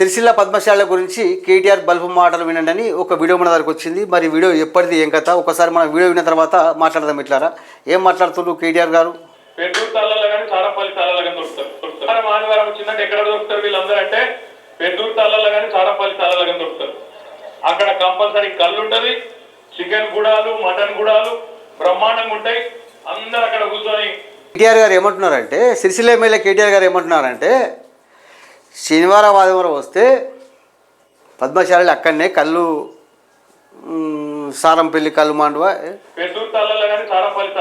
సిరిసిల్ల పద్మశాల గురించి కేటీఆర్ బల్బు మాటలు వినండి అని ఒక వీడియో మన దగ్గరకు వచ్చింది. మరి వీడియో ఎప్పటిది ఏం కథ? ఒకసారి మనం వీడియో విన్న తర్వాత మాట్లాడదాం ఇట్లారా. ఏం మాట్లాడుతున్నారు కేటీఆర్ గారు? పెద్దూరు తాళ్ళలో కానీ చారపల్లి తాళ్ళలో కానీ దొరుకుతారు దొరుకుతారు. ఆదివారం వచ్చిందంటే ఎక్కడ దొరుకుతారు వీళ్ళందరూ అంటే పెద్దూరు తాళ్ళలో కానీ చారపల్లి తాళ్ళలో కానీ దొరుకుతారు. అక్కడ కంపల్సరీ కళ్ళు ఉంటది చికెన్ గుడాలు మటన్ గుడాలు బ్రహ్మాండంగా ఉంటాయి. అందరు అక్కడ కూర్చొని కేటీఆర్ గారు ఏమంటున్నారంటే సిరిసిల్ల ఎమ్మెల్యే కేటీఆర్ గారు ఏమంటున్నారంటే శనివారం ఆదివారం వస్తే పద్మశాలి అక్కడనే కళ్ళు సారంపల్లి కళ్ళు మాండవ? పెద్దూరు తాళ్ళలో కానీ చారపల్లి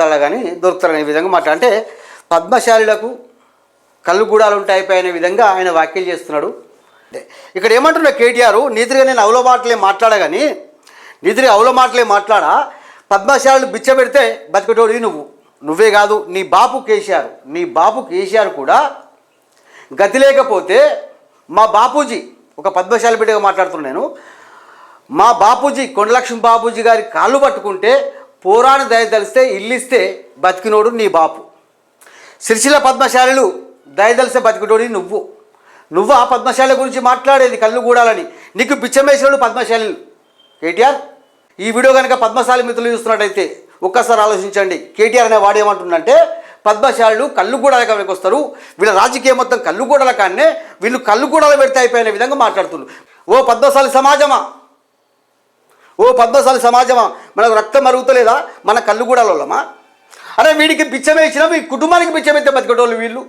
తాళ్ళలో కానీ దొరుకుతారనే విధంగా మాట. అంటే పద్మశాలులకు కళ్ళు గూడాలు ఉంటాయి అయిపోయిన విధంగా ఆయన వ్యాఖ్యలు చేస్తున్నాడు. ఇక్కడ ఏమంటున్నా కేటీఆర్? నీతిగా నేను అవుల మాటలే మాట్లాడగాని నీతిగా అవుల మాటలే మాట్లాడా పద్మశాలు బిచ్చ పెడితే బతికటోడి నువ్వు. నువ్వే కాదు నీ బాపు కేసీఆర్. నీ బాపు కేసీఆర్ కూడా గతి లేకపోతే మా బాపూజీ ఒక పద్మశాలి బిడ్డగా మాట్లాడుతున్నాను మా బాపూజీ కొండలక్ష్మి బాపూజీ గారి కాళ్ళు పట్టుకుంటే పోరాణ దయ తెలిస్తే ఇల్లిస్తే బతికినోడు నీ బాపు. సిరిసిల్ల పద్మశాలలు దయదలిస్తే బతికినోడి నువ్వు. నువ్వు ఆ పద్మశాల గురించి మాట్లాడేది కళ్ళు కూడాలని నీకు పిచ్చమేసినోడు పద్మశాలలు. కేటీఆర్ ఈ వీడియో కనుక పద్మశాలి మిత్రులు చూస్తున్నట్టయితే ఒక్కసారి ఆలోచించండి. కేటీఆర్ అనే వాడు ఏమంటుండంటే పద్మశాలలు కళ్ళు కూడా వస్తారు వీళ్ళ రాజకీయం మొత్తం కళ్ళు కూడా కాడనే వీళ్ళు కళ్ళు కూడా పెడితే అయిపోయిన విధంగా మాట్లాడుతున్నారు ఓ పద్మశాలి సమాజమా? ఓ పద్మశాలి సమాజమా? మనకు రక్తం మరుగుతలేదా మన కళ్ళు కూడా అరే వీడికి పిచ్చమే ఇచ్చినా మీ కుటుంబానికి పిచ్చమైతే బతికటోళ్ళు వీళ్ళు.